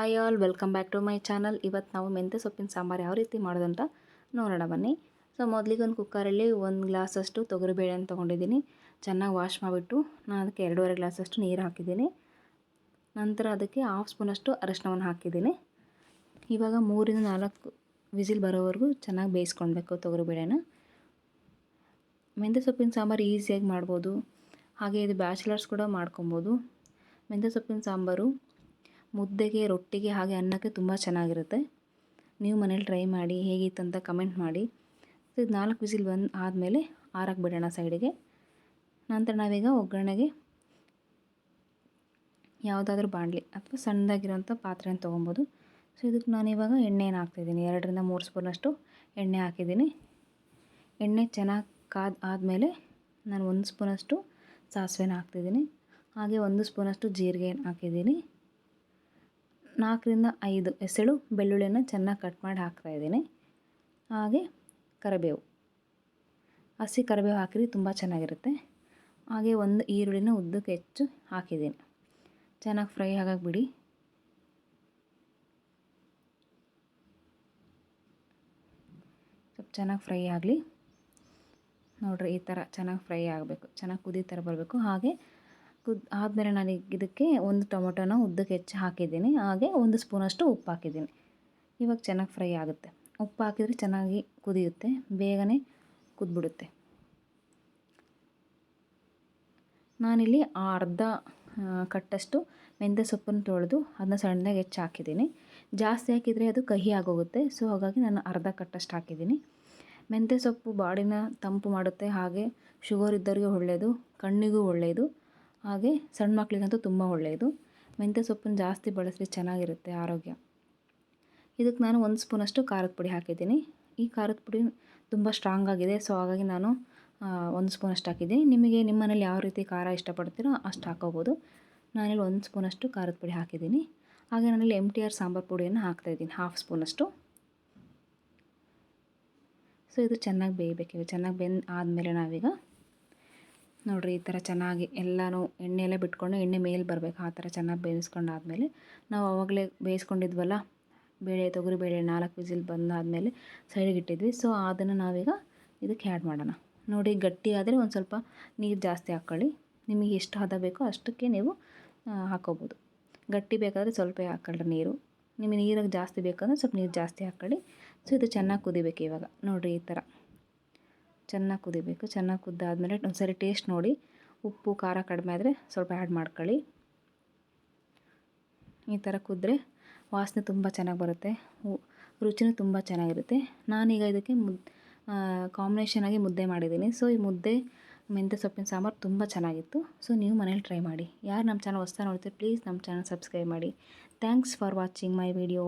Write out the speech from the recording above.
Hi all, welcome back to my channel. ಇವತ್ತು ನಾವು ಮೆಂತ್ಯ ಸೊಪ್ಪಿನ ಸಾಂಬಾರು ಯಾವ ರೀತಿ ಮಾಡೋದಂತ ನೋಡೋಣ ಬನ್ನಿ. ಸೊ ಮೊದಲಿಗೆ ಒಂದು ಕುಕ್ಕರಲ್ಲಿ ಒಂದು ಗ್ಲಾಸಷ್ಟು ತೊಗರಿಬೇಳೆನ ತೊಗೊಂಡಿದ್ದೀನಿ. ಚೆನ್ನಾಗಿ ವಾಶ್ ಮಾಡಿಬಿಟ್ಟು ನಾನು ಅದಕ್ಕೆ ಎರಡೂವರೆ ಗ್ಲಾಸಷ್ಟು ನೀರು ಹಾಕಿದ್ದೀನಿ. ನಂತರ ಅದಕ್ಕೆ ಹಾಫ್ ಸ್ಪೂನಷ್ಟು ಅರಶಿನವನ್ನು ಹಾಕಿದ್ದೀನಿ. ಇವಾಗ ಮೂರಿಂದ ನಾಲ್ಕು ವಿಸಿಲ್ ಬರೋವರೆಗೂ ಚೆನ್ನಾಗಿ ಬೇಯಿಸ್ಕೊಳ್ಬೇಕು ತೊಗರಿಬೇಳೆನ ಮೆಂತ್ಯ ಸೊಪ್ಪಿನ ಸಾಂಬಾರು ಈಸಿಯಾಗಿ ಮಾಡ್ಬೋದು. ಹಾಗೆ ಇದು ಬ್ಯಾಚುಲರ್ಸ್ ಕೂಡ ಮಾಡ್ಕೊಬೋದು ಮೆಂತ್ಯ ಸೊಪ್ಪಿನ ಸಾಂಬಾರು ಮುದ್ದೆಗೆ, ರೊಟ್ಟಿಗೆ ಹಾಗೆ ಅನ್ನಕ್ಕೆ ತುಂಬ ಚೆನ್ನಾಗಿರುತ್ತೆ. ನೀವು ಮನೇಲಿ ಟ್ರೈ ಮಾಡಿ ಹೇಗಿತ್ತು ಅಂತ ಕಮೆಂಟ್ ಮಾಡಿ. ಇದು ನಾಲ್ಕು ವಿಸಿಲ್ ಬಂದು ಆದಮೇಲೆ ಆರಕ್ಕೆ ಬಿಡೋಣ ಸೈಡಿಗೆ ನಂತರ ನಾವೀಗ ಒಗ್ಗರಣೆಗೆ ಯಾವುದಾದ್ರೂ ಬಾಣಲಿ ಅಥವಾ ಸಣ್ಣದಾಗಿರೋಂಥ ಪಾತ್ರೆನ ತೊಗೊಬೋದು. ಸೊ ಇದಕ್ಕೆ ನಾನಿವಾಗ ಎಣ್ಣೆನ ಹಾಕ್ತಿದ್ದೀನಿ. ಎರಡರಿಂದ ಮೂರು ಸ್ಪೂನಷ್ಟು ಎಣ್ಣೆ ಹಾಕಿದ್ದೀನಿ. ಎಣ್ಣೆ ಚೆನ್ನಾಗಿ ಕಾದ ಆದಮೇಲೆ ನಾನು ಒಂದು ಸ್ಪೂನಷ್ಟು ಸಾಸಿವೆನ ಹಾಕ್ತಿದ್ದೀನಿ. ಹಾಗೆ ಒಂದು ಸ್ಪೂನಷ್ಟು ಜೀರಿಗೆ ಹಾಕಿದ್ದೀನಿ. ನಾಲ್ಕರಿಂದ ಐದು ಎಸಳು ಬೆಳ್ಳುಳ್ಳಿಯನ್ನು ಚೆನ್ನಾಗಿ ಕಟ್ ಮಾಡಿ ಹಾಕ್ತಾ ಇದ್ದೀನಿ. ಹಾಗೆ ಕರಿಬೇವು. ಹಸಿ ಕರಿಬೇವು ಹಾಕಿದ್ರೆ ತುಂಬ ಚೆನ್ನಾಗಿರುತ್ತೆ. ಹಾಗೆ ಒಂದು ಈರುಳ್ಳಿನ ಉದ್ದಕ್ಕೆ ಹೆಚ್ಚು ಹಾಕಿದ್ದೀನಿ. ಚೆನ್ನಾಗಿ ಫ್ರೈ ಆಗೋಕೆ ಬಿಡಿ. ಸ್ವಲ್ಪ ಚೆನ್ನಾಗಿ ಫ್ರೈ ಆಗಲಿ. ನೋಡಿರಿ ಈ ಥರ ಚೆನ್ನಾಗಿ ಫ್ರೈ ಆಗಬೇಕು. ಚೆನ್ನಾಗಿ ಕುದಿ ಥರ ಬರಬೇಕು. ಹಾಗೆ ಕುದ್ ಆದಮೇಲೆ ನಾನು ಇದಕ್ಕೆ ಒಂದು ಟೊಮೊಟೊನ ಉದ್ದಕ್ಕೆ ಹೆಚ್ಚಿ ಹಾಕಿದ್ದೀನಿ. ಹಾಗೆ ಒಂದು ಸ್ಪೂನಷ್ಟು ಉಪ್ಪು ಹಾಕಿದ್ದೀನಿ. ಇವಾಗ ಚೆನ್ನಾಗಿ ಫ್ರೈ ಆಗುತ್ತೆ. ಉಪ್ಪು ಹಾಕಿದರೆ ಚೆನ್ನಾಗಿ ಕುದಿಯುತ್ತೆ. ಬೇಗನೆ ಕುದ್ಬಿಡುತ್ತೆ. ನಾನಿಲ್ಲಿ ಅರ್ಧ ಕಟ್ಟಷ್ಟು ಮೆಂತ್ಯ ಸೊಪ್ಪನ್ನು ತೊಳೆದು ಅದನ್ನ ಸಣ್ಣದಾಗಿ ಹೆಚ್ಚು ಹಾಕಿದ್ದೀನಿ. ಜಾಸ್ತಿ ಹಾಕಿದರೆ ಅದು ಕಹಿ ಆಗೋಗುತ್ತೆ. ಸೊ, ಹಾಗಾಗಿ ನಾನು ಅರ್ಧ ಕಟ್ಟಷ್ಟು ಹಾಕಿದ್ದೀನಿ. ಮೆಂತ್ಯ ಸೊಪ್ಪು ಬಾಡಿನ ತಂಪು ಮಾಡುತ್ತೆ. ಹಾಗೆ ಶುಗರ್ ಇದ್ದವರಿಗೆ ಒಳ್ಳೆಯದು ಕಣ್ಣಿಗೂ ಒಳ್ಳೆಯದು ಹಾಗೆ ಸಣ್ಣ ಮಕ್ಕಳಿಗಂತೂ ತುಂಬ ಒಳ್ಳೆಯದು. ಮೆಂತ್ಯ ಸೊಪ್ಪನ್ನು ಜಾಸ್ತಿ ಬಳಸಿದ್ರೆ ಚೆನ್ನಾಗಿರುತ್ತೆ ಆರೋಗ್ಯ. ಇದಕ್ಕೆ ನಾನು ಒಂದು ಸ್ಪೂನಷ್ಟು ಖಾರದ ಪುಡಿ ಹಾಕಿದ್ದೀನಿ. ಈ ಖಾರದ ಪುಡಿ ತುಂಬ ಸ್ಟ್ರಾಂಗ್ ಆಗಿದೆ. ಸೊ ಹಾಗಾಗಿ ನಾನು ಒಂದು ಸ್ಪೂನಷ್ಟು ಹಾಕಿದ್ದೀನಿ. ನಿಮಗೆ ನಿಮ್ಮನೇಲಿ ಯಾವ ರೀತಿ ಖಾರ ಇಷ್ಟಪಡ್ತೀರೋ ಅಷ್ಟು ಹಾಕೋಬೋದು. ನಾನಿಲ್ಲಿ ಒಂದು ಸ್ಪೂನಷ್ಟು ಖಾರದ ಪುಡಿ ಹಾಕಿದ್ದೀನಿ. ಹಾಗೆ ನಾನಿಲ್ಲಿ ಎಂ ಟಿ ಆರ್ ಸಾಂಬಾರು ಪುಡಿಯನ್ನು ಹಾಕ್ತಾಯಿದ್ದೀನಿ ಹಾಫ್ ಸ್ಪೂನಷ್ಟು. ಸೊ ಇದು ಚೆನ್ನಾಗಿ ಬೇಯಬೇಕು ಚೆನ್ನಾಗಿ ಬೆಂದು ಆದಮೇಲೆ ನಾವೀಗ ನೋಡಿರಿ ಈ ಥರ ಚೆನ್ನಾಗಿ ಎಲ್ಲನೂ ಎಣ್ಣೆ ಬಿಟ್ಕೊಂಡು ಎಣ್ಣೆ ಮೇಲೆ ಬರಬೇಕು. ಆ ಥರ ಚೆನ್ನಾಗಿ ಬೇಯಿಸ್ಕೊಂಡಾದ್ಮೇಲೆ ನಾವು ಆವಾಗಲೇ ಬೇಯಿಸ್ಕೊಂಡಿದ್ವಲ್ಲ, ಬೇಳೆ ತೊಗರಿ ಬೇಳೆ ನಾಲ್ಕು ವಿಸಿಲ್ ಬಂದಾದಮೇಲೆ ಸೈಡಿಗೆ ಇಟ್ಟಿದ್ವಿ. ಸೊ, ಅದನ್ನು ನಾವೀಗ ಇದಕ್ಕೆ ಆ್ಯಡ್ ಮಾಡೋಣ. ನೋಡಿ ಗಟ್ಟಿ ಆದರೆ ಒಂದು ಸ್ವಲ್ಪ ನೀರು ಜಾಸ್ತಿ ಹಾಕ್ಕೊಳ್ಳಿ ನಿಮಗೆ ಎಷ್ಟು ಹದ ಬೇಕೋ ಅಷ್ಟಕ್ಕೆ ನೀವು ಹಾಕೋಬೋದು. ಗಟ್ಟಿ ಬೇಕಾದರೆ ಸ್ವಲ್ಪ ಹಾಕ್ಕೊಳ್ಳಿ ನೀರು. ನಿಮಗೆ ನೀರಾಗಿ ಜಾಸ್ತಿ ಬೇಕಂದ್ರೆ ಸ್ವಲ್ಪ ನೀರು ಜಾಸ್ತಿ ಹಾಕ್ಕೊಳ್ಳಿ ಸೊ, ಇದು ಚೆನ್ನಾಗಿ ಕುದಿಬೇಕು ಇವಾಗ. ನೋಡಿರಿ ಈ ಥರ. ಚೆನ್ನಾಗಿ ಕುದಿಬೇಕು, ಚೆನ್ನಾಗಿ ಕುದ್ದಾದಮೇಲೆ ಒಂದು ಸರಿ ಟೇಸ್ಟ್ ನೋಡಿ. ಉಪ್ಪು, ಖಾರ ಕಡಿಮೆ ಆದರೆ ಸ್ವಲ್ಪ ಆ್ಯಡ್ ಮಾಡ್ಕೊಳ್ಳಿ. ಈ ಥರ ಕುದ್ರೆ ವಾಸನೆ ತುಂಬ ಚೆನ್ನಾಗಿ ಬರುತ್ತೆ. ರುಚಿನೂ ತುಂಬ ಚೆನ್ನಾಗಿರುತ್ತೆ. ನಾನೀಗ ಇದಕ್ಕೆ ಮುದ್ ಕಾಂಬಿನೇಷನಾಗಿ ಮುದ್ದೆ ಮಾಡಿದ್ದೀನಿ. ಸೊ ಈ ಮುದ್ದೆ, ಮೆಂತ್ಯ ಸೊಪ್ಪಿನ ಸಾಂಬಾರು ತುಂಬ ಚೆನ್ನಾಗಿತ್ತು. ಸೊ ನೀವು ಮನೇಲಿ ಟ್ರೈ ಮಾಡಿ. ಯಾರು ನಮ್ಮ ಚಾನಲ್ ಹೊಸ್ತಾ ನೋಡ್ತೀರಿ ಪ್ಲೀಸ್ ನಮ್ಮ ಚಾನಲ್ ಸಬ್ಸ್ಕ್ರೈಬ್ ಮಾಡಿ. Thanks for watching my video